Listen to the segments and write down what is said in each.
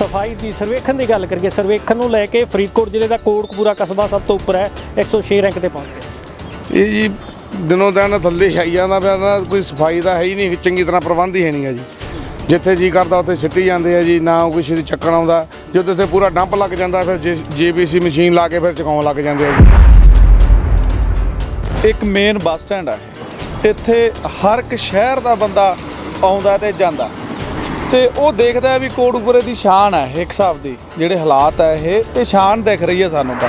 ਸਫ਼ਾਈ ਦੀ ਸਰਵੇਖਣ ਦੀ ਗੱਲ ਕਰੀਏ ਸਰਵੇਖਣ ਨੂੰ ਲੈ ਕੇ ਫਰੀਦਕੋਟ ਜ਼ਿਲ੍ਹੇ ਦਾ ਕੋਟਕਪੂਰਾ ਕਸਬਾ ਸਭ ਤੋਂ ਉੱਪਰ ਹੈ 106 ਰੈਂਕ ਤੇ ਪਹੁੰਚ ਗਿਆ। ਇਹ ਜੀ ਦਿਨੋਂ ਦਿਨ ਥੱਲੇ ਆਈ ਜਾਂਦਾ ਪਿਆ ਨਾ ਕੋਈ ਸਫ਼ਾਈ ਦਾ ਹੈ ਹੀ ਨਹੀਂ ਚੰਗੀ ਤਰ੍ਹਾਂ ਪ੍ਰਬੰਧ ਹੀ ਹੈ ਨਹੀਂਗਾ ਜੀ। ਜਿੱਥੇ ਜੀ ਕਰਦਾ ਉੱਥੇ ਸਿੱਟੀ ਜਾਂਦੇ ਆ ਜੀ ਨਾ ਕੋਈ ਛੇਤੀ ਚੱਕਣ ਆਉਂਦਾ। ਜਦੋਂ ਇੱਥੇ ਪੂਰਾ ਡੰਪ ਲੱਗ ਜਾਂਦਾ ਫਿਰ ਜੀਬੀਸੀ ਮਸ਼ੀਨ ਲਾ ਕੇ ਫਿਰ ਚਕਾਉਣ ਲੱਗ ਜਾਂਦੇ ਆ ਜੀ। ਇੱਕ ਮੇਨ ਬੱਸ ਸਟੈਂਡ ਹੈ ਇੱਥੇ ਹਰ ਇੱਕ ਸ਼ਹਿਰ ਦਾ ਬੰਦਾ ਆਉਂਦਾ ਤੇ ਜਾਂਦਾ। ਤੇ ਉਹ ਦੇਖਦਾ ਹੈ ਵੀ ਕੋਟਕਪੂਰੇ ਦੀ ਸ਼ਾਨ ਹੈ, ਇੱਕ ਹਿਸਾਬ ਦੀ। ਜਿਹੜੇ ਹਾਲਾਤ ਹੈ ਇਹ ਇਹ ਸ਼ਾਨ ਦਿਖ ਰਹੀ ਹੈ ਸਾਨੂੰ ਤਾਂ।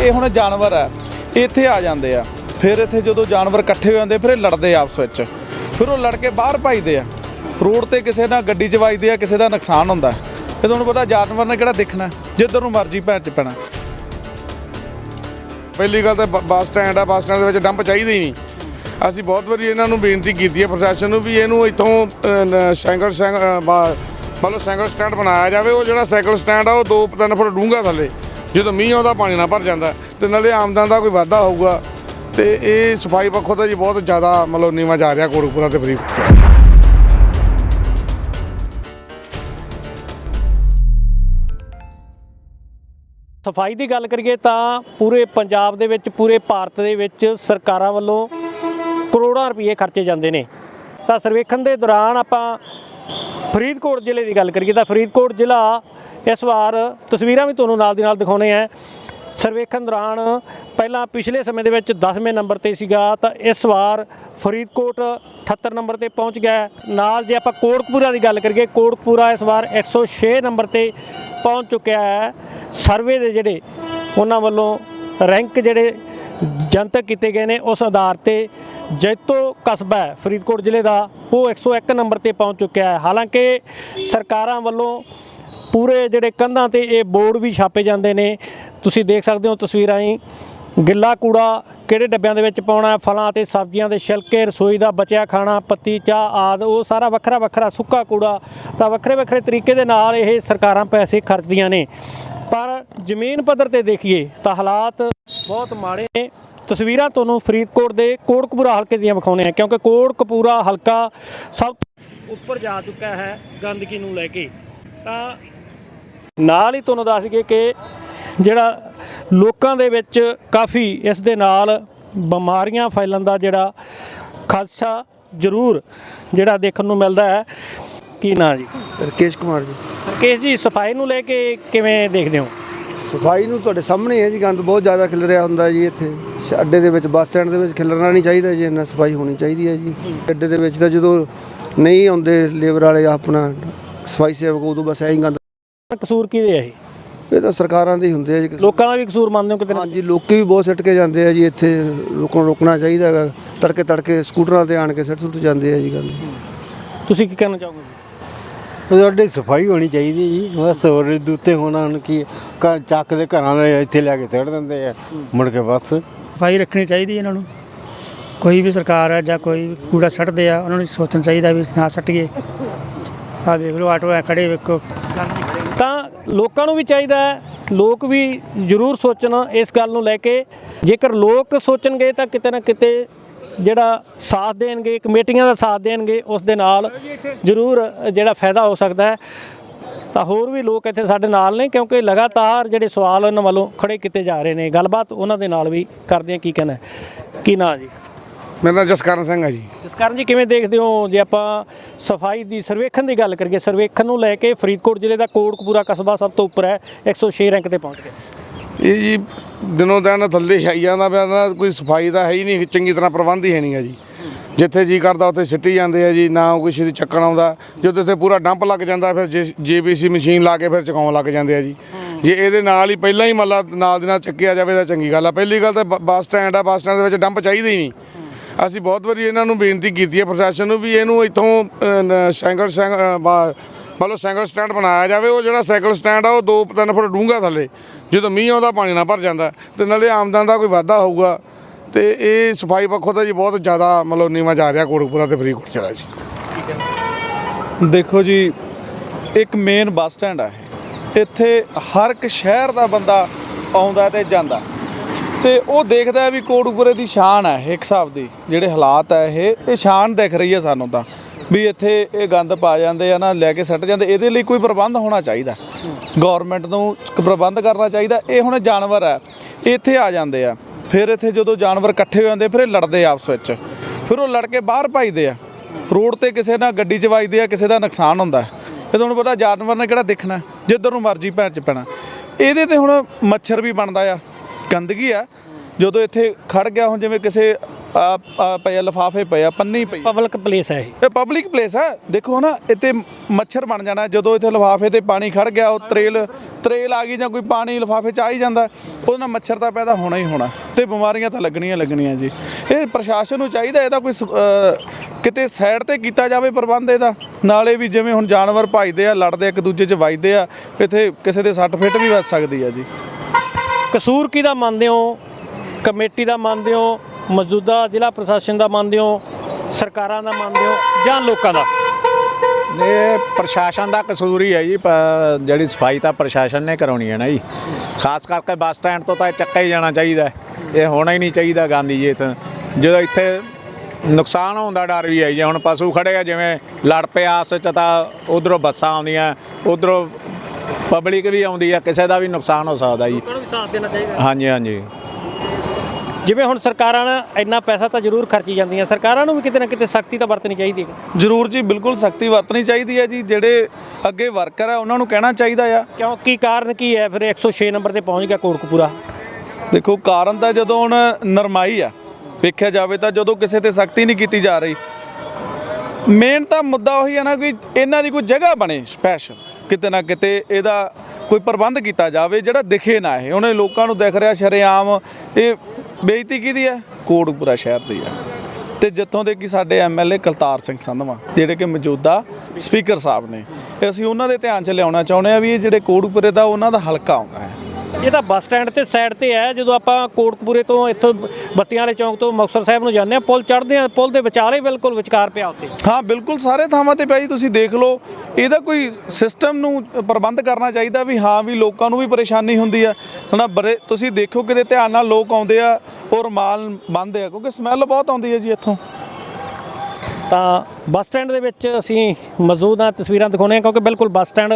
ਇਹ ਹੁਣ ਜਾਨਵਰ ਹੈ ਇਹ ਇੱਥੇ ਆ ਜਾਂਦੇ ਆ। ਫਿਰ ਇੱਥੇ ਜਦੋਂ ਜਾਨਵਰ ਇਕੱਠੇ ਹੋ ਜਾਂਦੇ, ਫਿਰ ਇਹ ਲੜਦੇ ਆ ਆਪਸ ਵਿੱਚ। ਫਿਰ ਉਹ ਲੜ ਕੇ ਬਾਹਰ ਭੱਜਦੇ ਆ। ਰੋਡ ਤੇ ਕਿਸੇ ਨਾਲ ਗੱਡੀ ਚ ਵੱਜਦੇ ਆ, ਕਿਸੇ ਦਾ ਨੁਕਸਾਨ ਹੁੰਦਾ ਹੈ। ਇਹ ਤੁਹਾਨੂੰ ਪਤਾ ਜਾਨਵਰ ਨੇ ਕਿਹੜਾ ਦੇਖਣਾ ਜਿੱਧਰ ਨੂੰ ਮਰਜ਼ੀ ਭੈਣ ਚ ਪੈਣਾ। ਪਹਿਲੀ ਗੱਲ ਤਾਂ ਬ- ਬੱਸ ਸਟੈਂਡ ਆ, ਬੱਸ ਸਟੈਂਡ ਦੇ ਵਿੱਚ ਡੰਪ ਚਾਹੀਦੀ ਨਹੀਂ। ਅਸੀਂ ਬਹੁਤ ਵਾਰੀ ਇਹਨਾਂ ਨੂੰ ਬੇਨਤੀ ਕੀਤੀ ਹੈ ਪ੍ਰਸ਼ਾਸਨ ਨੂੰ ਵੀ ਇਹਨੂੰ ਇੱਥੋਂ ਅ, ਨ- ਸਾਈਕਲ ਸਾਈਕਲ ਸਟੈਂਡ ਬਣਾਇਆ ਜਾਵੇ ਉਹ ਜਿਹੜਾ ਸਾਈਕਲ ਸਟੈਂਡ ਆ ਉਹ 2-3 ਫੁੱਟ ਡੂੰਘਾ ਥੱਲੇ ਜਦੋਂ ਮੀਂਹ ਆਉਂਦਾ ਪਾਣੀ ਨਾ ਭਰ ਜਾਂਦਾ ਤੇ ਨਾਲੇ ਆਮਦਨ ਦਾ ਕੋਈ ਵਾਧਾ ਹੋਊਗਾ ਤੇ ਇਹ ਸਫ਼ਾਈ ਪੱਖੋਂ ਤਾਂ ਜੀ ਬਹੁਤ ਜ਼ਿਆਦਾ ਮਤਲਬ ਨੀਵਾਂ ਜਾ ਰਿਹਾ ਕੋਟਕਪੂਰਾ ਤੇ ਫਰੀਦਕੋਟ। ਸਫ਼ਾਈ ਦੀ ਗੱਲ ਕਰੀਏ ਤਾਂ ਪੂਰੇ ਪੰਜਾਬ ਦੇ ਵਿੱਚ ਪੂਰੇ ਭਾਰਤ ਦੇ ਵਿੱਚ ਸਰਕਾਰਾਂ ਵੱਲੋਂ ਕਰੋੜਾਂ ਰੁਪਏ ਖਰਚੇ ਜਾਂਦੇ ਨੇ। ਤਾਂ ਸਰਵੇਖਣ ਦੇ ਦੌਰਾਨ ਆਪਾਂ ਫਰੀਦਕੋਟ ਜ਼ਿਲ੍ਹੇ ਦੀ ਗੱਲ ਕਰੀਏ ਤਾਂ ਫਰੀਦਕੋਟ ਜ਼ਿਲ੍ਹਾ ਇਸ ਵਾਰ ਤਸਵੀਰਾਂ ਵੀ ਤੁਹਾਨੂੰ ਨਾਲ ਦੀ ਨਾਲ ਦਿਖਾਉਣੇ ਆ। ਸਰਵੇਖਣ ਦੌਰਾਨ ਪਹਿਲਾਂ ਪਿਛਲੇ ਸਮੇਂ ਦੇ ਵਿੱਚ 10ਵੇਂ ਨੰਬਰ ਤੇ ਸੀਗਾ ਤਾਂ ਇਸ ਵਾਰ ਫਰੀਦਕੋਟ 78 ਨੰਬਰ ਤੇ ਪਹੁੰਚ ਗਿਆ ਨਾਲ ਜੇ ਆਪਾਂ ਕੋਟਕਪੂਰਾ ਦੀ ਗੱਲ ਕਰੀਏ, ਕੋਟਕਪੂਰਾ ਇਸ ਵਾਰ 106 ਨੰਬਰ ਤੇ ਪਹੁੰਚ ਚੁੱਕਿਆ ਹੈ। ਸਰਵੇ ਦੇ ਜਿਹੜੇ ਉਹਨਾਂ ਵੱਲੋਂ ਰੈਂਕ ਜਿਹੜੇ ਜਨਤਕ ਕੀਤੇ ਗਏ ਨੇ ਉਸ ਆਧਾਰ ਤੇ ਜੈਤੋ ਕਸਬਾ ਹੈ। ਫਰੀਦਕੋਟ ਜ਼ਿਲ੍ਹੇ ਦਾ ਉਹ 101 ਨੰਬਰ ਤੇ ਪਹੁੰਚ ਚੁੱਕਿਆ ਹੈ। ਹਾਲਾਂਕਿ ਸਰਕਾਰਾਂ ਵੱਲੋਂ ਪੂਰੇ ਜਿਹੜੇ ਕੰਧਾਂ ਤੇ ਇਹ ਬੋਰਡ ਵੀ ਛਾਪੇ ਜਾਂਦੇ ਨੇ। ਤੁਸੀਂ ਦੇਖ ਸਕਦੇ ਹੋ ਤਸਵੀਰਾਂ ਹੀ। ਗਿੱਲਾ ਕੂੜਾ ਕਿਹੜੇ ਡੱਬਿਆਂ ਦੇ ਵਿੱਚ ਪਾਉਣਾ ਫਲਾਂ ਅਤੇ ਸਬਜ਼ੀਆਂ ਦੇ ਛਿਲਕੇ, ਰਸੋਈ ਦਾ ਬਚਿਆ ਖਾਣਾ, ਪੱਤੀ, ਚਾਹ ਆਦ, ਉਹ ਸਾਰਾ ਵੱਖਰਾ ਵੱਖਰਾ ਸੁੱਕਾ ਕੂੜਾ ਤਾਂ ਵੱਖਰੇ ਵੱਖਰੇ ਤਰੀਕੇ ਦੇ ਨਾਲ ਇਹ ਸਰਕਾਰਾਂ ਪੈਸੇ ਖਰਚਦੀਆਂ ਨੇ। ਪਰ ਜ਼ਮੀਨ ਪੱਧਰ ਤੇ ਦੇਖੀਏ ਤਾਂ ਹਾਲਾਤ ਬਹੁਤ ਮਾੜੇ ਨੇ। ਤਸਵੀਰਾਂ ਤੁਹਾਨੂੰ ਫਰੀਦਕੋਟ ਦੇ ਕੋਟਕਪੂਰਾ ਹਲਕੇ ਦੀਆਂ ਵਿਖਾਉਣੇ ਆ ਕਿਉਂਕਿ ਕੋਟਕਪੂਰਾ ਹਲਕਾ ਸਭ ਤੋਂ ਉੱਪਰ ਜਾ ਚੁੱਕਾ ਹੈ ਗੰਦਗੀ ਨੂੰ ਲੈ ਕੇ। ਤਾਂ ਨਾਲ ਹੀ ਤੁਹਾਨੂੰ ਦੱਸ ਦਈਏ ਕਿ ਜਿਹੜਾ ਲੋਕਾਂ ਦੇ ਵਿੱਚ ਕਾਫੀ ਇਸ ਦੇ ਨਾਲ ਬਿਮਾਰੀਆਂ ਫੈਲਣ ਦਾ ਜਿਹੜਾ ਖਦਸ਼ਾ ਜ਼ਰੂਰ ਜਿਹੜਾ ਦੇਖਣ ਨੂੰ ਮਿਲਦਾ ਹੈ। ਕੀ ਨਾਂ ਜੀ? ਰਕੇਸ਼ ਕੁਮਾਰ ਜੀ। ਰਕੇਸ਼ ਜੀ ਸਫ਼ਾਈ ਨੂੰ ਲੈ ਕੇ ਕਿਵੇਂ ਦੇਖਦੇ ਹੋ? ਸਫ਼ਾਈ ਨੂੰ ਤੁਹਾਡੇ ਸਾਹਮਣੇ ਹੈ ਜੀ ਗੰਦ ਬਹੁਤ ਜ਼ਿਆਦਾ ਖਿਲ ਰਿਹਾ ਹੁੰਦਾ ਜੀ ਇੱਥੇ। ਅੱਡੇ ਦੇ ਵਿੱਚ ਬੱਸ ਸਟੈਂਡ ਦੇ ਵਿੱਚ ਖਿਲਰਨਾ ਨਹੀਂ ਚਾਹੀਦਾ ਜੀ ਇੰਨਾ ਸਫ਼ਾਈ ਹੋਣੀ ਚਾਹੀਦੀ ਹੈ ਜੀ। ਅੱਡੇ ਦੇ ਵਿੱਚ ਤਾਂ ਜਦੋਂ ਨਹੀਂ ਆਉਂਦੇ ਲੇਬਰ ਵਾਲੇ ਆਪਣਾ ਸਫ਼ਾਈ ਸੇਵਕ ਉਦੋਂ ਬਸ ਐਂ ਹੀ ਗੰਦ ਕਸੂਰ ਕਿਹਦੇ ਆ ਇਹ? ਇਹ ਤਾਂ ਸਰਕਾਰਾਂ ਦੇ ਹੀ ਹੁੰਦੇ ਆ ਜੀ। ਲੋਕਾਂ ਦਾ ਵੀ ਕਸੂਰ ਮੰਨਦੇ ਹੋ ਕਿਤੇ ਨਾ ਹਾਂਜੀ ਲੋਕੀ ਵੀ ਬਹੁਤ ਸਿੱਟ ਕੇ ਜਾਂਦੇ ਆ ਜੀ ਇੱਥੇ ਲੋਕਾਂ ਨੂੰ ਰੋਕਣਾ ਚਾਹੀਦਾ ਹੈਗਾ। ਤੜਕੇ ਤੜਕੇ ਸਕੂਟਰਾਂ ਤੇ ਆਣ ਕੇ ਸਿੱਟ ਸੁੱਟ ਜਾਂਦੇ ਆ ਜੀ ਗੰਦ ਤੁਸੀਂ ਕੀ ਕਹਿਣਾ ਚਾਹੋਗੇ ਸਾਡੇ ਸਫ਼ਾਈ ਹੋਣੀ ਚਾਹੀਦੀ ਜੀ ਬਸ ਹੋਰ ਦੂਤੇ ਹੋਣਾ ਹੁਣ ਕੀ ਘਰ ਚੱਕ ਦੇ ਘਰਾਂ ਦੇ ਇੱਥੇ ਲਿਆ ਕੇ ਸਿੱਟ ਦਿੰਦੇ ਆ ਮੁੜ ਕੇ ਬਸ। ਸਫ਼ਾਈ ਰੱਖਣੀ ਚਾਹੀਦੀ ਇਹਨਾਂ ਨੂੰ। ਕੋਈ ਵੀ ਸਰਕਾਰ ਹੈ ਜਾਂ ਕੋਈ ਵੀ ਕੂੜਾ ਸੱਟਦੇ ਆ, ਉਹਨਾਂ ਨੂੰ ਸੋਚਣਾ ਚਾਹੀਦਾ ਵੀ ਨਾ ਸੱਟੀਏ। ਆ ਵੇਖ ਲਓ, ਆਟੋ ਆ ਖੜੇ ਵੇਖੋ। ਤਾਂ ਲੋਕਾਂ ਨੂੰ ਵੀ ਚਾਹੀਦਾ ਹੈ, ਲੋਕ ਵੀ ਜ਼ਰੂਰ ਸੋਚਣ ਇਸ ਗੱਲ ਨੂੰ ਲੈ ਕੇ। ਜੇਕਰ ਲੋਕ ਸੋਚਣਗੇ ਤਾਂ ਕਿਤੇ ਨਾ ਕਿਤੇ ਜਿਹੜਾ ਸਾਥ ਦੇਣਗੇ, ਕਮੇਟੀਆਂ ਦਾ ਸਾਥ ਦੇਣਗੇ, ਉਸ ਦੇ ਨਾਲ ਜ਼ਰੂਰ ਜਿਹੜਾ ਫਾਇਦਾ ਹੋ ਸਕਦਾ ਹੈ। ਤਾਂ ਹੋਰ ਵੀ ਲੋਕ ਇੱਥੇ ਸਾਡੇ ਨਾਲ ਨੇ ਕਿਉਂਕਿ ਲਗਾਤਾਰ ਜਿਹੜੇ ਸਵਾਲ ਉਹਨਾਂ ਵੱਲੋਂ ਖੜੇ ਕੀਤੇ ਜਾ ਰਹੇ ਨੇ। ਗੱਲਬਾਤ ਉਹਨਾਂ ਦੇ ਨਾਲ ਵੀ ਕਰਦੇ ਆ ਕੀ ਕਹਿਣਾ ਹੈ। ਕੀ ਨਾਂ ਜੀ? ਮੇਰਾ ਨਾਮ ਜਸਕਰਨ ਸਿੰਘ ਹੈ ਜੀ। ਜਸਕਰਨ ਜੀ ਕਿਵੇਂ ਦੇਖਦੇ ਹੋ ਜੇ ਆਪਾਂ ਸਫ਼ਾਈ ਦੀ ਸਰਵੇਖਣ ਦੀ ਗੱਲ ਕਰੀਏ? ਸਰਵੇਖਣ ਨੂੰ ਲੈ ਕੇ ਫਰੀਦਕੋਟ ਜ਼ਿਲ੍ਹੇ ਦਾ ਕੋਟਕਪੂਰਾ ਕਸਬਾ ਸਭ ਤੋਂ ਉੱਪਰ ਹੈ 106 ਰੈਂਕ ਤੇ ਪਹੁੰਚ ਗਿਆ। ਇਹ ਜੀ ਦਿਨੋਂ ਦਿਨ ਥੱਲੇ ਆਈ ਜਾਂਦਾ ਪਿਆ ਕੋਈ ਸਫ਼ਾਈ ਦਾ ਹੈ ਹੀ ਨਹੀਂ ਚੰਗੀ ਤਰ੍ਹਾਂ ਪ੍ਰਬੰਧ ਹੀ ਹੈ ਨਹੀਂਗਾ ਜੀ। ਜਿੱਥੇ ਜੀ ਕਰਦਾ ਉੱਥੇ ਸਿੱਟੀ ਜਾਂਦੇ ਆ ਜੀ ਨਾ ਕੋਈ ਛੇਤੀ ਚੱਕਣ ਆਉਂਦਾ। ਜਦੋਂ ਇੱਥੇ ਪੂਰਾ ਡੰਪ ਲੱਗ ਜਾਂਦਾ ਫਿਰ ਜੀਬੀਸੀ ਮਸ਼ੀਨ ਲਾ ਕੇ ਫਿਰ ਚਕਾਉਣ ਲੱਗ ਜਾਂਦੇ ਆ ਜੀ। ਜੇ ਇਹਦੇ ਨਾਲ ਹੀ ਪਹਿਲਾਂ ਹੀ ਮਤਲਬ ਨਾਲ ਦੀ ਨਾਲ ਚੱਕਿਆ ਜਾਵੇ ਤਾਂ ਚੰਗੀ ਗੱਲ ਆ। ਪਹਿਲੀ ਗੱਲ ਤਾਂ ਬੱਸ ਸਟੈਂਡ ਆ ਬੱਸ ਸਟੈਂਡ ਦੇ ਵਿੱਚ ਡੰਪ ਚਾਹੀਦੇ ਹੀ ਨਹੀਂ। ਅਸੀਂ ਬਹੁਤ ਵਾਰੀ ਇਹਨਾਂ ਨੂੰ ਬੇਨਤੀ ਕੀਤੀ ਹੈ ਪ੍ਰਸ਼ਾਸਨ ਨੂੰ ਵੀ ਇਹਨੂੰ ਇੱਥੋਂ ਅ, ਨ- ਸਾਈਕਲ ਸਾਈਕਲ ਅ, ਬਾ- ਮੰਨ ਲਓ ਸਾਈਕਲ ਸਟੈਂਡ ਬਣਾਇਆ ਜਾਵੇ। ਉਹ ਜਿਹੜਾ ਸਾਈਕਲ ਸਟੈਂਡ ਆ ਉਹ 2-3 ਫੁੱਟ ਡੂੰਘਾ ਥੱਲੇ। ਜਦੋਂ ਮੀਂਹ ਆਉਂਦਾ ਪਾਣੀ ਨਾ ਭਰ ਜਾਂਦਾ। ਤੇ ਨਾਲੇ ਆਮਦਨ ਦਾ ਕੋਈ ਵਾਧਾ ਹੋਊਗਾ। ਤੇ ਇਹ ਸਫ਼ਾਈ ਪੱਖੋਂ ਤਾਂ ਜੀ ਬਹੁਤ ਜ਼ਿਆਦਾ ਮਤਲਬ ਨੀਵਾਂ ਜਾ ਰਿਹਾ ਕੋਟਕਪੂਰਾ ਤੇ ਫਰੀਦਕੋਟ ਜ਼ਿਲ੍ਹਾ ਜੀ। ਦੇਖੋ ਜੀ ਇੱਕ ਮੇਨ ਬੱਸ ਸਟੈਂਡ ਹੈ ਇੱਥੇ ਹਰ ਇੱਕ ਸ਼ਹਿਰ ਦਾ ਬੰਦਾ ਆਉਂਦਾ ਤੇ ਜਾਂਦਾ। ਤੇ ਉਹ ਦੇਖਦਾ ਵੀ ਕੋਟਕਪੂਰੇ ਦੀ ਸ਼ਾਨ ਹੈ ਇੱਕ ਹਿਸਾਬ ਦੀ ਜਿਹੜੇ ਹਾਲਾਤ ਹੈ ਇਹ। ਇਹ ਸ਼ਾਨ ਦਿਖ ਰਹੀ ਹੈ ਸਾਨੂੰ ਤਾਂ ਵੀ ਇੱਥੇ ਇਹ ਗੰਦ ਪਾ ਜਾਂਦੇ ਆ ਨਾ ਲੈ ਕੇ ਸੱਟ ਜਾਂਦੇ। ਇਹਦੇ ਲਈ ਕੋਈ ਪ੍ਰਬੰਧ ਹੋਣਾ ਚਾਹੀਦਾ। ਗਵਰਨਮੈਂਟ ਨੂੰ ਪ੍ਰਬੰਧ ਕਰਨਾ ਚਾਹੀਦਾ। ਇਹ ਹੁਣ ਜਾਨਵਰ ਆ ਇੱਥੇ ਆ ਜਾਂਦੇ ਆ। ਫਿਰ ਇੱਥੇ ਜਦੋਂ ਜਾਨਵਰ ਇਕੱਠੇ ਹੋ ਜਾਂਦੇ ਫਿਰ ਇਹ ਲੜਦੇ ਆਪਸ ਵਿੱਚ। ਫਿਰ ਉਹ ਲੜ ਕੇ ਬਾਹਰ ਭਜਦੇ ਆ। ਰੋਡ ਤੇ ਕਿਸੇ ਨਾਲ ਗੱਡੀ ਚ ਵੱਜਦੇ ਆ ਕਿਸੇ ਦਾ ਨੁਕਸਾਨ ਹੁੰਦਾ। ਇਹ ਤੁਹਾਨੂੰ ਪਤਾ ਜਾਨਵਰ ਨੇ ਕਿਹੜਾ ਦੇਖਣਾ? ਜਿੱਧਰ ਨੂੰ ਮਰਜ਼ੀ ਭੈਣ ਚ ਪੈਣਾ। ਇਹਦੇ ਤੇ ਹੁਣ ਮੱਛਰ ਵੀ ਬਣਦਾ ਆ। ਗੰਦਗੀ ਆ। ਜਦੋਂ ਇੱਥੇ ਖੜ ਗਿਆ ਹੁਣ ਜਿਵੇਂ ਕਿਸੇ ਆ ਆ ਪਏ ਲਫਾਫੇ ਪਏ ਆ ਪੰਨੀ ਪਈ ਪਬਲਿਕ ਪਲੇਸ ਹੈ ਇਹ। ਇਹ ਪਬਲਿਕ ਪਲੇਸ ਹੈ ਦੇਖੋ ਨਾ ਇੱਥੇ ਮੱਛਰ ਬਣ ਜਾਣਾ। ਜਦੋਂ ਇੱਥੇ ਲਿਫਾਫੇ ਤੇ ਪਾਣੀ ਖੜ ਗਿਆ ਉਹ ਤਰੇਲ ਤਰੇਲ ਆ ਗਈ ਜਾਂ ਕੋਈ ਪਾਣੀ ਲਿਫਾਫੇ ਚ ਆ ਹੀ ਜਾਂਦਾ, ਉਹਦੇ ਨਾਲ ਮੱਛਰ ਤਾਂ ਪੈਦਾ ਹੋਣਾ ਹੀ ਹੋਣਾ ਤੇ ਬਿਮਾਰੀਆਂ ਤਾਂ ਲੱਗਣੀਆਂ ਲੱਗਣੀਆਂ ਜੀ। ਇਹ ਪ੍ਰਸ਼ਾਸਨ ਨੂੰ ਚਾਹੀਦਾ ਇਹਦਾ ਕੋਈ ਸ- ਕਿਤੇ ਸਾਈਡ ਤੇ ਕੀਤਾ ਜਾਵੇ ਪ੍ਰਬੰਧ ਇਹਦਾ। ਨਾਲੇ ਵੀ ਜਿਵੇਂ ਹੁਣ ਜਾਨਵਰ ਭਜਦੇ ਆ, ਲੜਦੇ ਇੱਕ ਦੂਜੇ 'ਚ ਵੱਜਦੇ ਆ, ਇੱਥੇ ਕਿਸੇ ਦੇ ਸੱਟ ਫਿੱਟ ਵੀ ਵੱਜ ਸਕਦੀ ਆ ਜੀ। ਕਸੂਰ ਕਿਹਦਾ ਮੰਨਦੇ ਹੋ? ਕਮੇਟੀ ਦਾ ਮੰਨਦੇ ਹੋ? ਮੌਜੂਦਾ ਜ਼ਿਲ੍ਹਾ ਪ੍ਰਸ਼ਾਸਨ ਦਾ ਮੰਨਦੇ ਹੋ? ਸਰਕਾਰਾਂ ਦਾ ਮੰਨਦੇ ਹੋ? ਜਾਂ ਲੋਕਾਂ ਦਾ? ਇਹ ਪ੍ਰਸ਼ਾਸਨ ਦਾ ਕਸੂਰ ਹੀ ਹੈ ਜੀ ਪ- ਜਿਹੜੀ ਸਫ਼ਾਈ ਤਾਂ ਪ੍ਰਸ਼ਾਸਨ ਨੇ ਕਰਾਉਣੀ ਹੈ ਨਾ ਜੀ। ਖਾਸ ਕਰਕੇ ਬੱਸ ਸਟੈਂਡ ਤੋਂ ਤਾਂ ਇਹ ਚੱਕਾ ਹੀ ਜਾਣਾ ਚਾਹੀਦਾ ਹੈ। ਇਹ ਹੋਣਾ ਹੀ ਨਹੀਂ ਚਾਹੀਦਾ ਗਾਂਧੀ ਜੀ ਤਾਂ। ਜਦੋਂ ਇੱਥੇ ਨੁਕਸਾਨ ਹੋਣ ਦਾ ਡਰ ਵੀ ਹੈ ਜੀ ਹੁਣ ਪਸ਼ੂ ਖੜੇ ਆ ਜਿਵੇਂ ਲੜ ਪਏ ਆਪਸ ਚ ਤਾਂ ਉਧਰੋਂ ਬੱਸਾਂ ਆਉਂਦੀਆਂ ਉਧਰੋਂ ਪਬਲਿਕ ਵੀ ਆਉਂਦੀ ਆ ਕਿਸੇ ਦਾ ਵੀ ਨੁਕਸਾਨ ਹੋ ਸਕਦਾ ਜੀ। ਲੋਕਾਂ ਨੂੰ ਵੀ ਸਾਥ ਦੇਣਾ ਚਾਹੀਦਾ। ਹਾਂਜੀ ਹਾਂਜੀ। ਜਿਵੇਂ ਹੁਣ ਸਰਕਾਰਾਂ ਇੰਨਾ ਪੈਸਾ ਤਾਂ ਜ਼ਰੂਰ ਖਰਚੀ ਜਾਂਦੀਆਂ ਸਰਕਾਰਾਂ ਨੂੰ ਵੀ ਕਿਤੇ ਨਾ ਕਿਤੇ ਸਖਤੀ ਤਾਂ ਵਰਤਣੀ ਚਾਹੀਦੀ ਹੈ। ਜ਼ਰੂਰ ਜੀ ਬਿਲਕੁਲ ਸਖਤੀ ਵਰਤਣੀ ਚਾਹੀਦੀ ਹੈ ਜੀ ਜਿਹੜੇ ਅੱਗੇ ਵਰਕਰ ਆ ਉਹਨਾਂ ਨੂੰ ਕਹਿਣਾ ਚਾਹੀਦਾ ਆ। ਕਿਉਂ ਕੀ ਕਾਰਨ ਕੀ ਹੈ? ਫਿਰ 106 ਨੰਬਰ ਤੇ ਪਹੁੰਚ ਗਿਆ ਕੋਟਕਪੂਰਾ। ਦੇਖੋ ਕਾਰਨ ਤਾਂ ਜਦੋਂ ਹੁਣ ਨਰਮਾਈ ਆ ਵੇਖਿਆ ਜਾਵੇ ਤਾਂ ਜਦੋਂ ਕਿਸੇ ਤੇ ਸਖਤੀ ਨਹੀਂ ਕੀਤੀ ਜਾ ਰਹੀ ਮੇਨ ਤਾਂ ਮੁੱਦਾ ਉਹੀ ਹੈ ਨਾ ਕਿ ਇਹਨਾਂ ਦੀ ਕੋਈ ਜਗ੍ਹਾ ਬਣੇ ਸਪੈਸ਼ਲ ਕਿਤੇ ਨਾ ਕਿਤੇ ਇਹਦਾ ਕੋਈ ਪ੍ਰਬੰਧ ਕੀਤਾ ਜਾਵੇ ਜਿਹੜਾ ਦਿਖੇ ਨਾ ਇਹ। ਉਹਨੇ ਲੋਕਾਂ ਨੂੰ ਦਿਖ ਰਿਹਾ ਸ਼ਰੇਆਮ ਇਹ ਬੇਇੱਜ਼ਤੀ ਕਿਹਦੀ ਹੈ? ਕੋਟਪੁਰਾ ਸ਼ਹਿਰ ਦੀ ਹੈ। ਤੇ ਜਿੱਥੋਂ ਦੇ ਕਿ ਸਾਡੇ ਐਮਐਲਏ ਕਲਤਾਰ ਸਿੰਘ ਸੰਧਵਾ, ਜਿਹੜੇ ਕਿ ਮੌਜੂਦਾ ਸਪੀਕਰ ਸਾਹਿਬ ਨੇ। ਅਸੀਂ ਉਹਨਾਂ ਦੇ ਧਿਆਨ 'ਚ ਲਿਆਉਣਾ ਚਾਹੁੰਦੇ ਆ ਵੀ ਇਹ ਜਿਹੜੇ ਕੋਟਪੁਰੇ ਦਾ ਉਹਨਾਂ ਦਾ ਹਲਕਾ ਆਉਂਦਾ ਹੈ। ਇਹ ਤਾਂ ਬੱਸ ਸਟੈਂਡ ਤੇ ਸਾਈਡ ਤੇ ਹੈ ਜਦੋਂ ਆਪਾਂ ਕੋਟਕਪੂਰੇ ਤੋਂ ਇੱਥੋਂ ਬੱਤੀਆਂ ਵਾਲੇ ਚੌਂਕ ਤੋਂ ਮੁਕਤਸਰ ਸਾਹਿਬ ਨੂੰ ਜਾਂਦੇ ਆ ਪੁਲ ਚੜ੍ਹਦੇ ਆ ਪੁਲ ਦੇ ਵਿਚਾਲੇ ਬਿਲਕੁਲ ਵਿਚਕਾਰ ਪਿਆ ਉੱਤੇ ਹਾਂ ਬਿਲਕੁਲ ਸਾਰੇ ਥਾਵਾਂ ਤੇ ਪਿਆ ਜੀ ਤੁਸੀਂ ਦੇਖ ਲਓ। ਇਹਦਾ ਕੋਈ ਸਿਸਟਮ ਨੂੰ ਪ੍ਰਬੰਧ ਕਰਨਾ ਚਾਹੀਦਾ ਵੀ ਹਾਂ ਵੀ ਲੋਕਾਂ ਨੂੰ ਵੀ ਪਰੇਸ਼ਾਨੀ ਹੁੰਦੀ ਆ। ਹਨਾ ਤੁਸੀਂ ਦੇਖੋ ਕਿਤੇ ਧਿਆਨ ਨਾਲ ਲੋਕ ਆਉਂਦੇ ਆ ਉਹ ਰੁਮਾਲ ਬੰਨ੍ਹਦੇ ਆ ਕਿਉਂਕਿ ਸਮੈਲ ਬਹੁਤ ਆਉਂਦੀ ਹੈ ਜੀ ਇੱਥੋਂ। ਤਾਂ ਬੱਸ ਸਟੈਂਡ ਦੇ ਵਿੱਚ ਅਸੀਂ ਮੌਜੂਦ ਹਾਂ, ਤਸਵੀਰਾਂ ਦਿਖਾਉਂਦੇ ਹਾਂ, ਕਿਉਂਕਿ ਬਿਲਕੁਲ ਬੱਸ ਸਟੈਂਡ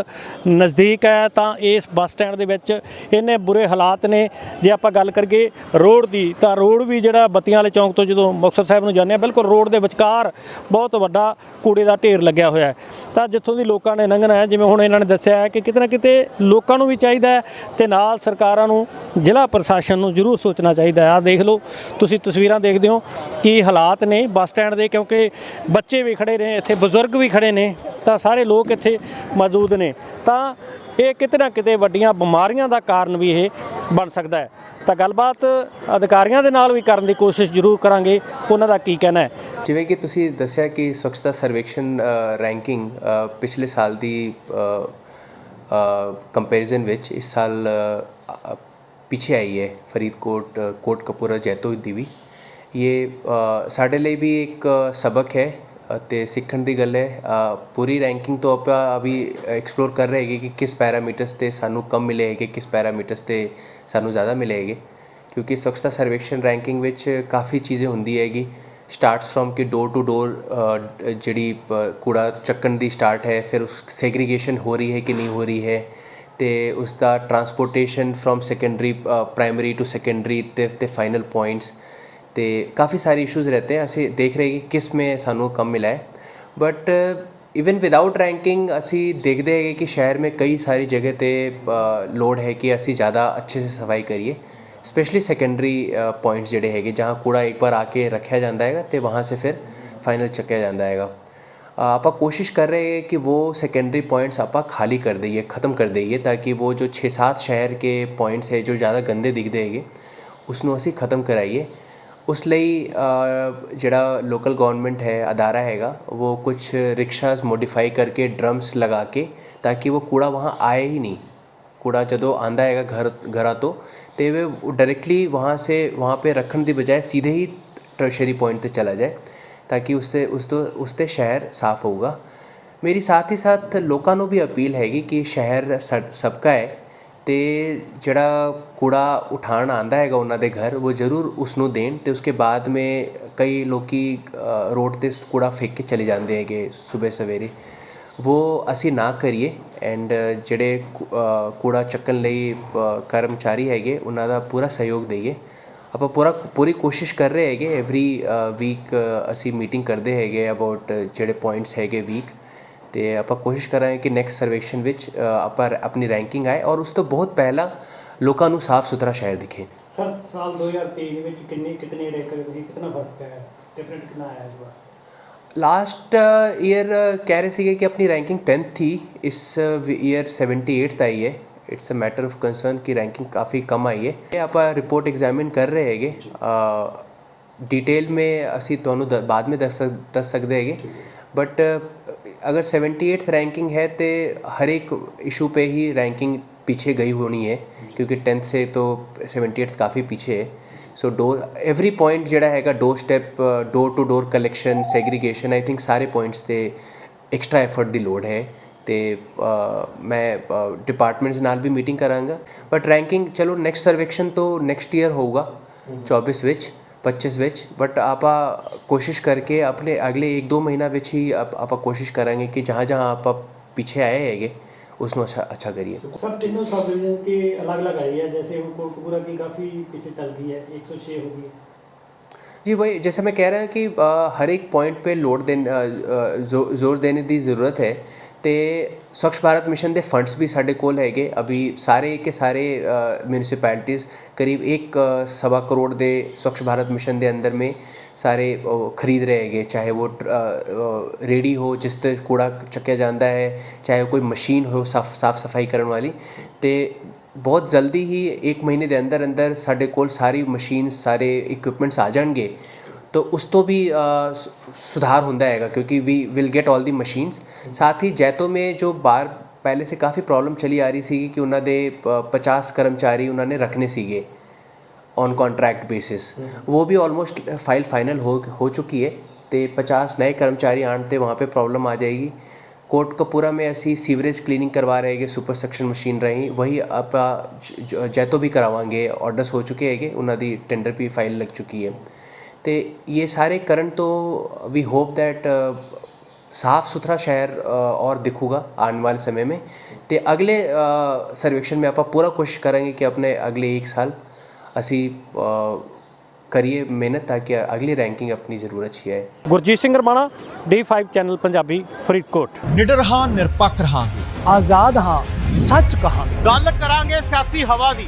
ਨਜ਼ਦੀਕ ਹੈ, ਤਾਂ ਇਸ ਬੱਸ ਸਟੈਂਡ ਦੇ ਵਿੱਚ ਇੰਨੇ ਬੁਰੇ ਹਾਲਾਤ ਨੇ। ਜੇ ਆਪਾਂ ਗੱਲ ਕਰੀਏ ਰੋਡ ਦੀ, ਤਾਂ ਰੋਡ ਵੀ ਜਿਹੜਾ ਬੱਤੀਆਂ ਵਾਲੇ ਚੌਂਕ ਤੋਂ ਜਦੋਂ ਮੁਕਤਸਰ ਸਾਹਿਬ ਨੂੰ ਜਾਂਦੇ ਆ ਬਿਲਕੁਲ ਰੋਡ ਦੇ ਵਿਚਕਾਰ ਬਹੁਤ ਵੱਡਾ ਕੂੜੇ ਦਾ ਢੇਰ ਲੱਗਿਆ ਹੋਇਆ ਹੈ। ਤਾਂ ਜਿੱਥੋਂ ਦੀ ਲੋਕਾਂ ਨੇ ਲੰਘਣਾ ਹੈ, ਜਿਵੇਂ ਹੁਣ ਇਹਨਾਂ ਨੇ ਦੱਸਿਆ ਹੈ ਕਿ ਕਿਤੇ ਨਾ ਕਿਤੇ ਲੋਕਾਂ ਨੂੰ ਵੀ ਚਾਹੀਦਾ ਹੈ ਤੇ ਨਾਲ ਸਰਕਾਰਾਂ ਨੂੰ, ਜ਼ਿਲ੍ਹਾ ਪ੍ਰਸ਼ਾਸਨ ਨੂੰ ਜ਼ਰੂਰ ਸੋਚਣਾ ਚਾਹੀਦਾ ਹੈ। ਆ ਦੇਖ ਲਓ, ਤੁਸੀਂ ਤਸਵੀਰਾਂ ਦੇਖਦੇ ਹੋ ਕਿ ਹਾਲਾਤ ਨੇ ਬੱਸ ਸਟੈਂਡ ਦੇ, ਕਿਉਂਕਿ ਬੱਚੇ ਵੀ ਖੜੇ ਨੇ ਇੱਥੇ ਬਜ਼ੁਰਗ ਵੀ ਖੜੇ ਨੇ ਤਾਂ ਸਾਰੇ ਲੋਕ ਇੱਥੇ ਮੌਜੂਦ ਨੇ। ਤਾਂ ਇਹ ਕਿਤੇ ਨਾ ਕਿਤੇ ਵੱਡੀਆਂ ਬਿਮਾਰੀਆਂ ਦਾ ਕਾਰਨ ਵੀ ਇਹ ਬਣ ਸਕਦਾ ਹੈ। ਤਾਂ ਗੱਲਬਾਤ ਅਧਿਕਾਰੀਆਂ ਦੇ ਨਾਲ ਵੀ ਕਰਨ ਦੀ ਕੋਸ਼ਿਸ਼ ਜ਼ਰੂਰ ਕਰਾਂਗੇ। ਉਹਨਾਂ ਦਾ ਕੀ ਕਹਿਣਾ ਹੈ? ਜਿਵੇਂ ਕਿ ਤੁਸੀਂ ਦੱਸਿਆ ਕਿ ਸਵੱਛਤਾ ਸਰਵੇਖਣ ਰੈਂਕਿੰਗ ਪਿਛਲੇ ਸਾਲ ਦੀ ਕੰਪੈਰੀਜ਼ਨ ਵਿੱਚ ਇਸ ਸਾਲ ਪਿੱਛੇ ਆਈ ਹੈ ਫਰੀਦਕੋਟ ਅ, ਕੋਟਕਪੂਰਾ ਜੈਤੋ ਦੀ ਵੀ। ਇਹ ਅ, ਸਾਡੇ ਲਈ ਵੀ ਇੱਕ ਸਬਕ ਹੈ ਅਤੇ ਸਿੱਖਣ ਦੀ ਗੱਲ ਹੈ ਪੂਰੀ ਰੈਂਕਿੰਗ ਤੋਂ ਆਪਾਂ ਅਭੀ ਐਕਸਪਲੋਰ ਕਰ ਰਹੇ ਹੈਗੇ ਕਿ ਕਿਸ ਪੈਰਾਮੀਟਰਸ ਤੇ ਸਾਨੂੰ ਕਮ ਮਿਲੇ ਹੈਗੇ ਕਿਸ ਪੈਰਾਮੀਟਰਸ ਤੇ ਸਾਨੂੰ ਜ਼ਿਆਦਾ ਮਿਲੇ ਹੈਗੇ ਕਿਉਂਕਿ ਸਵੱਛਤਾ ਸਰਵੇਖਣ ਰੈਂਕਿੰਗ ਵਿੱਚ ਕਾਫੀ ਚੀਜ਼ੇ ਹੁੰਦੀ ਹੈਗੀ। ਸਟਾਰਟਸ ਫਰੋਮ ਕਿ ਡੋਰ ਟੂ ਡੋਰ ਜਿਹੜੀ ਕੂੜਾ ਚੱਕਣ ਦੀ ਸਟਾਰਟ ਹੈ, ਫਿਰ ਉਸ ਸੈਗਰੀਗੇਸ਼ਨ ਹੋ ਰਹੀ ਹੈ ਕਿ ਨਹੀਂ ਹੋ ਰਹੀ ਹੈ, ਤੇ ਉਸ ਦਾ transportation from secondary primary to secondary ਤੇ ਤੇ ਫਾਈਨਲ ਪੁਆਇੰਟਸ ਤੇ ਕਾਫੀ ਸਾਰੇ ਇਸ਼ੂਜ਼ ਰਹਤੇ हैं ਅਸੀਂ ਦੇਖ ਰਹੇ ਕਿ ਕਿਸ में ਸਾਨੂੰ ਕਮ ਮਿਲਾ ਹੈ ਬਟ ਇਵਨ ਵਿਦਆਊਟ ਰੈਂਕਿੰਗ ਅਸੀਂ ਦੇਖਦੇ ਹੈਗੇ ਕਿ ਸ਼ਹਿਰ में ਕਈ ਸਾਰੀ ਜਗ੍ਹਾ ਤੇ ਅ, ਲੋੜ ਹੈ ਕਿ ਅਸੀਂ ਜ਼ਿਆਦਾ ਅੱਛੇ ਸੇ ਸਫਾਈ ਕਰੀਏ स्पेशली सेकेंडरी पॉइंट्स ਜਿਹੜੇ ਹੈਗੇ ਜਹਾਂ ਕੂੜਾ ਇੱਕ ਵਾਰ ਆ ਕੇ ਰੱਖਿਆ ਜਾਂਦਾ ਹੈਗਾ ਤੇ ਵਹਾਂ ਸੇ ਫਿਰ ਫਾਈਨਲ ਚੱਕਿਆ ਜਾਂਦਾ ਹੈਗਾ ਅ, ਆਪਾਂ ਕੋਸ਼ਿਸ਼ ਕਰ ਰਹੇ हैं कि वो सेकेंडरी पॉइंट्स ਆਪਾਂ ਖਾਲੀ ਕਰ ਦਈਏ ਖਤਮ ਕਰ ਦਈਏ ਤਾਂ ਕਿ वो जो 6-7 ਸ਼ਹਿਰ ਕੇ ਪੁਆਇੰਟਸ ਹੈ ਜੋ ਜ਼ਿਆਦਾ ਗੰਦੇ ਦਿਖਦੇ ਹੈਗੇ ਉਸ ਨੂੰ ਅਸੀਂ ਖਤਮ ਕਰਾਈਏ उस जड़ा लोकल गवर्नमेंट है, अदारा है वो कुछ रिक्शास मोडिफाई करके ड्रम्स लगा के, ताकि वो कूड़ा वहाँ आए ही नहीं। कूड़ा जो आंदा है घर घर तो वे डायरेक्टली वहाँ से, वहाँ पर रखने की बजाय सीधे ही ट्रशरी पॉइंट पर चला जाए, ताकि उससे, उस तो उससे शहर साफ़ होगा मेरी साथ ही साथ लोगों भी अपील हैगी कि शहर सबका है ਅਤੇ ਜਿਹੜਾ ਕੂੜਾ ਉਠਾਉਣ ਆਉਂਦਾ ਹੈਗਾ ਉਹਨਾਂ ਦੇ ਘਰ, ਉਹ ਜ਼ਰੂਰ ਉਸਨੂੰ ਦੇਣ ਅਤੇ ਉਸਕੇ ਬਾਅਦ ਮੇ ਕਈ ਲੋਕ ਰੋਡ ਤੇ ਕੂੜਾ ਫੇਕ ਕੇ ਚਲੇ ਜਾਂਦੇ ਹੈਗੇ ਸਵੇਰੇ ਸਵੇਰੇ। ਉਹ ਅਸੀਂ ਨਾ ਕਰੀਏ ਐਂਡ ਜਿਹੜੇ ਕੂੜਾ ਚੱਕਣ ਲਈ ਕਰਮਚਾਰੀ ਹੈਗੇ, ਉਹਨਾਂ ਦਾ ਪੂਰਾ ਸਹਿਯੋਗ ਦਈਏ। ਆਪਾਂ ਪੂਰਾ, ਪੂਰੀ ਕੋਸ਼ਿਸ਼ ਕਰ ਰਹੇ ਹੈਗੇ ਐਵਰੀ ਵੀਕ ਅਸੀਂ ਮੀਟਿੰਗ ਕਰਦੇ ਹੈਗੇ ਅਬਾਊਟ ਜਿਹੜੇ ਪੁਆਇੰਟਸ ਹੈਗੇ ਵੀਕ ਤੇ ਆਪਾਂ ਕੋਸ਼ਿਸ਼ ਕਰਾਂਗੇ ਕਿ ਨੈਕਸਟ ਸਰਵੇਖਣ ਵਿੱਚ ਆਪਾਂ ਆਪਣੀ ਰੈਂਕਿੰਗ ਆਏ ਔਰ ਉਸ ਤੋਂ ਬਹੁਤ ਪਹਿਲਾਂ ਲੋਕਾਂ ਨੂੰ ਸਾਫ਼ ਸੁਥਰਾ ਸ਼ਹਿਰ ਦਿਖੇ। ਸਰ ਸਾਲ 2023 ਦੇ ਵਿੱਚ ਕਿੰਨੇ ਕਿਤਨੇ ਰੈਂਕ ਹੋਈ ਕਿੰਨਾ ਫ਼ਰਕ ਪਿਆ ਡਿਫਰੈਂਟ ਕਿੰਨਾ ਆਇਆ ਵਾਰ? ਲਾਸਟ ਈਅਰ ਕਹਿ ਰਹੇ ਸੀਗੇ ਕਿ ਆਪਣੀ ਰੈਂਕਿੰਗ 10th ਥੀ ਇਸ ਈਅਰ 78th ਆਈ ਹੈ। It's a matter of concern ਕਿ ਰੈਂਕਿੰਗ ਕਾਫੀ ਕਮ ਆਈ ਹੈ। ਇਹ ਆਪਾਂ ਰਿਪੋਰਟ ਐਗਜ਼ਾਮਿਨ ਕਰ ਰਹੇ ਹੈਗੇ। ਡਿਟੇਲ ਮੇ ਅਸੀਂ ਤੁਹਾਨੂੰ ਬਾਅਦ में ਦੱਸ ਸਕ- ਦੱਸ ਸਕਦੇ ਹੈਗੇ। ਬਟ अगर 78th रैंकिंग है तो हर एक इशू पे ही रैंकिंग पीछे गई होनी है क्योंकि टेंथ से तो 78th काफ़ी पीछे है सो डोर एवरी पॉइंट ਜਿਹੜਾ ਹੈਗਾ door step door to door collection segregation I think ਸਾਰੇ ਪੁਆਇੰਟਸ ਤੇ ਐਕਸਟਰਾ ਐਫਰਟ ਦੀ ਲੋੜ ਹੈ ਤੇ ਅ, ਮੈਂ ਡਿਪਾਰਟਮੈਂਟਸ ਨਾਲ ਵੀ ਮੀਟਿੰਗ ਕਰਾਂਗਾ ਬਟ ਰੈਂਕਿੰਗ ਚਲੋ ਨੈਕਸਟ ਸਰਵੇਕਸ਼ਨ ਤੋਂ ਨੈਕਸਟ ਈਅਰ ਹੋਊਗਾ 24 ਵਿੱਚ पच्चीस बिच बट आप कोशिश करके अपने अगले एक दो महीना बिच ही आप कोशिश करेंगे कि जहाँ जहाँ आप, पीछे आए है उसमें अच्छा अच्छा करिए। सब तीनों सब डिवीज़न अलग अलग आई है जैसे वो कोटपुरा की काफ़ी पीछे चलती है एक सौ छः होगी जी वही जैसे मैं कह रहा हूँ कि आ, हर एक पॉइंट पे लोड देने ज़ोर देने की ज़रूरत है ਤੇ ਸਵੱਛ ਭਾਰਤ ਮਿਸ਼ਨ ਦੇ ਫੰਡਸ ਵੀ ਸਾਡੇ ਕੋਲ ਹੈਗੇ। ਅਭੀ ਸਾਰੇ ਕੇ ਸਾਰੇ ਮਿਊਨਿਸਪੈਲਿਟੀਜ਼ ਕਰੀਬ 1 ਸਵਾ ਕਰੋੜ ਦੇ ਸਵੱਛ ਭਾਰਤ ਮਿਸ਼ਨ ਦੇ ਅੰਦਰ में ਸਾਰੇ ਉਹ ਖਰੀਦ ਰਹੇ ਹੈਗੇ। ਚਾਹੇ ਉਹ ਰੇੜੀ ਹੋ, ਜਿਸ ਤੇ ਕੂੜਾ ਚੱਕਿਆ ਜਾਂਦਾ ਹੈ, ਚਾਹੇ ਕੋਈ ਮਸ਼ੀਨ ਹੋ, ਸਾਫ਼ ਸਾਫ਼ ਸਫ਼ਾਈ ਕਰਨ ਵਾਲੀ। ਤੇ ਬਹੁਤ ਜਲਦੀ ਹੀ 1 ਮਹੀਨੇ ਦੇ ਅੰਦਰ ਅੰਦਰ ਸਾਡੇ ਕੋਲ ਸਾਰੀ ਮਸ਼ੀਨਸ ਸਾਰੇ ਇਕਵਿਪਮੈਂਟਸ ਆ ਜਾਣਗੇ। तो उस तो भी सुधार होंदा आएगा क्योंकि we will get all the machines ਸਾਥ ਹੀ ਜੈਤੋ ਮੇ ਜੋ ਬਾਰ ਪਹਿਲੇ ਸੇ ਕਾਫੀ ਪ੍ਰੋਬਲਮ ਚਲੀ ਆ ਰਹੀ ਸੀ ਕਿ ਉਹਨਾਂ ਦੇ 50 ਕਰਮਚਾਰੀ ਉਹਨਾਂ ਨੇ ਰੱਖਨੇ ਸੀਗੇ ਔਨ ਕੰਟਰੈਕਟ ਬੇਸਿਸ ਉਹ ਵੀ ਆਲਮੋਸਟ ਫਾਈਲ ਫਾਈਨਲ ਹੋ ਹੋ ਚੁੱਕੀ ਹੈ ਤੇ 50 ਨਏ ਕਰਮਚਾਰੀ ਆਣ ਤੇ ਵਹਾਂ पे प्रॉब्लम आ जाएगी कोट कपूरा में ऐसी सीवरेज क्लीनिंग करवा रहे हैं सुपर सक्शन मशीन रही वही आप जैतो भी करवाएंगे ऑर्डर्स हो चुके हैं उन्होंने टेंडर भी फाइल लग चुकी है ਤੇ ਇਹ ਸਾਰੇ ਕਰਨ ਤੋਂ ਵੀ ਹੋਪ दैट साफ सुथरा शहर अ, और दिखूगा आने वाले समय में तो अगले अ, सर्वेक्षण में आप पूरा कोशिश करेंगे कि अपने अगले एक साल ਅਸੀਂ ਅ, ਕਰੀਏ ਮਿਹਨਤ ਤਾਂ ਕਿ ਅਗਲੀ ਰੈਂਕਿੰਗ ਆਪਣੀ ਜ਼ਰੂਰ ਅੱਛੀ ਆਏ ਗੁਰਜੀਤ ਸਿੰਘ ਰਮਾਣਾ D5 ਚੈਨਲ ਪੰਜਾਬੀ ਫਰੀਦਕੋਟ ਨਿਡਰ ਹਾਂ ਨਿਰਪੱਖ ਰਹਾਂਗੇ ਆਜ਼ਾਦ ਹਾਂ ਸੱਚ ਕਹਾਂਗੇ ਗੱਲ ਕਰਾਂਗੇ ਸਿਆਸੀ ਹਵਾ ਦੀ